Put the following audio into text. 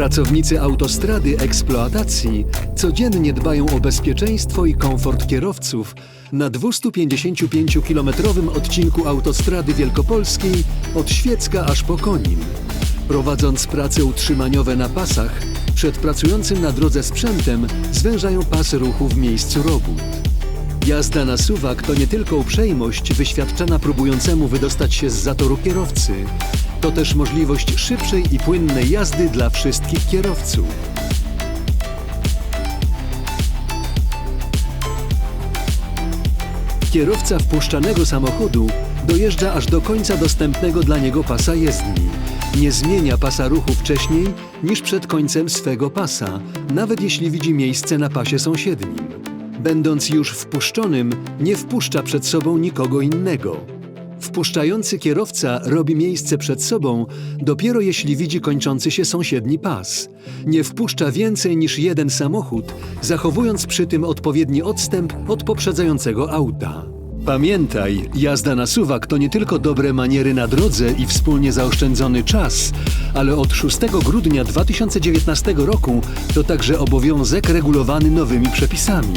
Pracownicy autostrady eksploatacji codziennie dbają o bezpieczeństwo i komfort kierowców na 255-kilometrowym odcinku autostrady wielkopolskiej od Świecka aż po Konin. Prowadząc prace utrzymaniowe na pasach, przed pracującym na drodze sprzętem zwężają pas ruchu w miejscu robót. Jazda na suwak to nie tylko uprzejmość wyświadczana próbującemu wydostać się z zatoru kierowcy, to też możliwość szybszej i płynnej jazdy dla wszystkich kierowców. Kierowca wpuszczanego samochodu dojeżdża aż do końca dostępnego dla niego pasa jezdni. Nie zmienia pasa ruchu wcześniej niż przed końcem swego pasa, nawet jeśli widzi miejsce na pasie sąsiednim. Będąc już wpuszczonym, nie wpuszcza przed sobą nikogo innego. Wpuszczający kierowca robi miejsce przed sobą dopiero jeśli widzi kończący się sąsiedni pas. Nie wpuszcza więcej niż jeden samochód, zachowując przy tym odpowiedni odstęp od poprzedzającego auta. Pamiętaj, jazda na suwak to nie tylko dobre maniery na drodze i wspólnie zaoszczędzony czas, ale od 6 grudnia 2019 roku to także obowiązek regulowany nowymi przepisami.